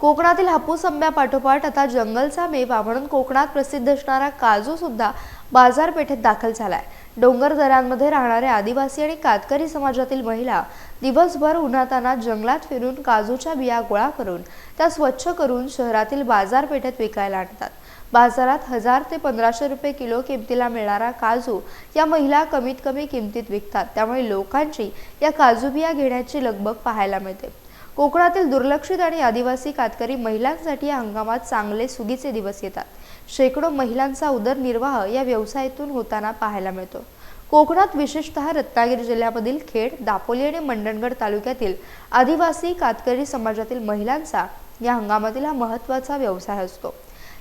कोकणातील हापूस आंब्यापाठोपाठ आता जंगलचा मेवा म्हणून कोकणात प्रसिद्ध असणारा काजू सुद्धा बाजारपेठेत दाखल झालाय. डोंगर दऱ्यांमध्ये राहणारे आदिवासी आणि कातकरी समाजातील महिला दिवसभर उन्हाताना जंगलात फिरून काजूच्या बिया गोळा करून त्या स्वच्छ करून शहरातील बाजारपेठेत विकायला आणतात. बाजारात हजार ते पंधराशे रुपये किलो किमतीला मिळणारा काजू या महिला कमीत कमी किमतीत विकतात. त्यामुळे लोकांची या काजू बिया घेण्याची लगबग पाहायला मिळते. कोकणातील दुर्लक्षित आणि आदिवासी कातकरी महिलांसाठी या हंगामात चांगले सुगीचे दिवस येतात. शेकडो महिलांचा उदरनिर्वाह या व्यवसायातून होताना पाहायला मिळतो. कोकणात विशेषतः रत्नागिरी जिल्ह्यामधील खेड दापोली आणि मंडणगड तालुक्यातील आदिवासी कातकरी समाजातील महिलांचा या हंगामातील हा महत्त्वाचा व्यवसाय असतो.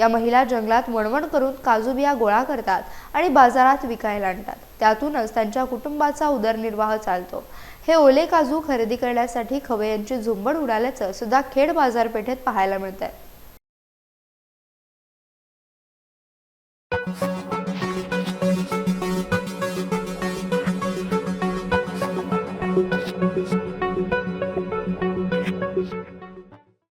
या महिला जंगलात वणवण करून काजू बिया गोळा करतात आणि बाजारात विकायला आणतात. त्यातूनच त्यांच्या कुटुंबाचा उदरनिर्वाह चालतो. हे ओले काजू खरेदी करण्यासाठी खवय्यांची झुंबड उडाल्याचं सुद्धा खेड बाजारपेठेत पाहायला मिळत आहे